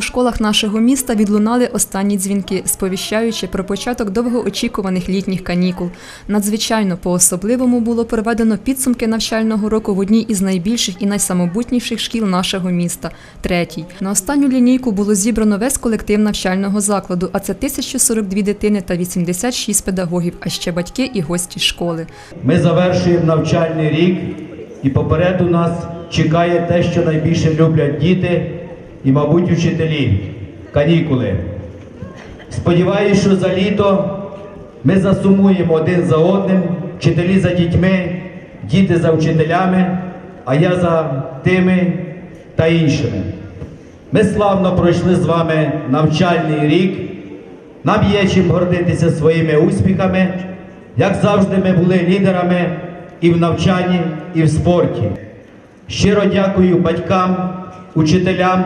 У школах нашого міста відлунали останні дзвінки, сповіщаючи про початок довгоочікуваних літніх канікул. Надзвичайно по-особливому було проведено підсумки навчального року в одній із найбільших і найсамобутніших шкіл нашого міста третій. На останню лінійку було зібрано весь колектив навчального закладу, а це 1042 дитини та 86 педагогів, а ще батьки і гості школи. Ми завершуємо навчальний рік, і попереду нас чекає те, що найбільше люблять діти і, мабуть, учителі канікули. Сподіваюсь, що за літо ми засумуємо один за одним, вчителі за дітьми, діти за вчителями, а я за тими та іншими. Ми славно пройшли з вами навчальний рік. Нам є чим гордитися своїми успіхами. Як завжди, ми були лідерами і в навчанні, і в спорті. Щиро дякую батькам, учителям,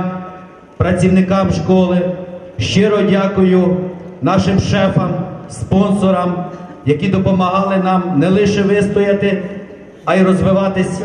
працівникам школи. Щиро дякую нашим шефам, спонсорам, які допомагали нам не лише вистояти, а й розвиватись,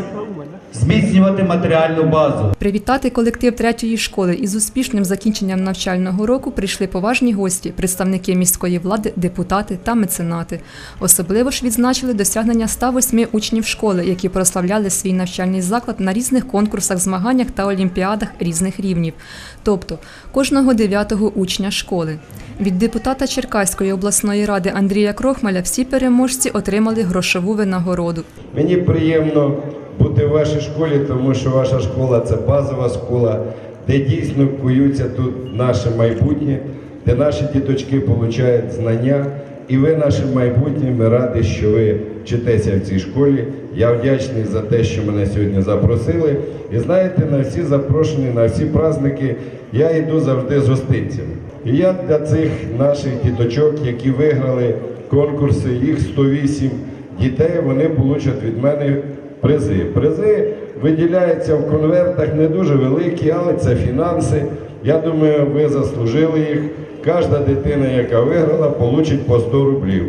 зміцнювати матеріальну базу. Привітати колектив третьої школи із успішним закінченням навчального року прийшли поважні гості, представники міської влади, депутати та меценати. Особливо ж відзначили досягнення 108 учнів школи, які прославляли свій навчальний заклад на різних конкурсах, змаганнях та олімпіадах різних рівнів, тобто кожного дев'ятого учня школи. Від депутата Черкаської обласної ради Андрія Крохмаля всі переможці отримали грошову винагороду. Мені приємно бути в вашій школі, тому що ваша школа це базова школа, де дійсно куються тут наше майбутнє, де наші діточки отримують знання. І ви наше майбутнє. Ми раді, що ви вчитеся в цій школі. Я вдячний за те, що мене сьогодні запросили. І знаєте, на всі запрошені, на всі праздники я йду завжди з гостинцями. І я для цих наших діточок, які виграли конкурси, їх 108 дітей, вони получать від мене призи. Призи виділяються в конвертах не дуже великі, але це фінанси. Я думаю, ви заслужили їх. Кожна дитина, яка виграла, получить по 100 рублів.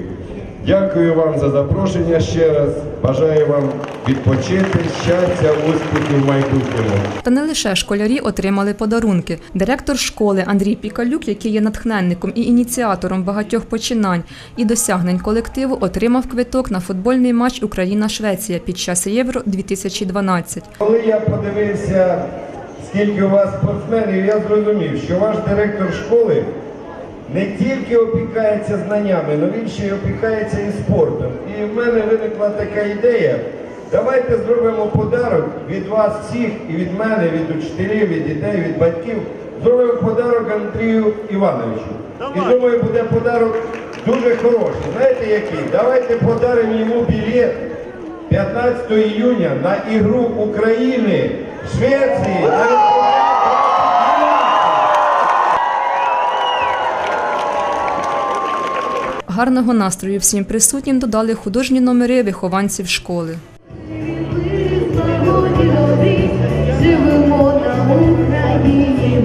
Дякую вам за запрошення ще раз. Бажаю вам відпочити, щастя, успіхів в майбутньому. Та не лише школярі отримали подарунки. Директор школи Андрій Пікалюк, який є натхненником і ініціатором багатьох починань і досягнень колективу, отримав квиток на футбольний матч Україна-Швеція під час Євро 2012. Коли я подивився, скільки у вас спортсменів, я зрозумів, що ваш директор школи не тільки опікається знаннями, але він ще й опікається і спортом. І в мене виникла така ідея. Давайте зробимо подарок від вас всіх, і від мене, від учителів, від дітей, від батьків. Зробимо подарок Андрію Івановичу. І думаю, буде подарок дуже хороший. Знаєте який? Давайте подаримо йому білет 15 июня на игру Украины Швеции. Гарного настрою всім присутнім додали художні номери вихованців школи. Живемо на Україні,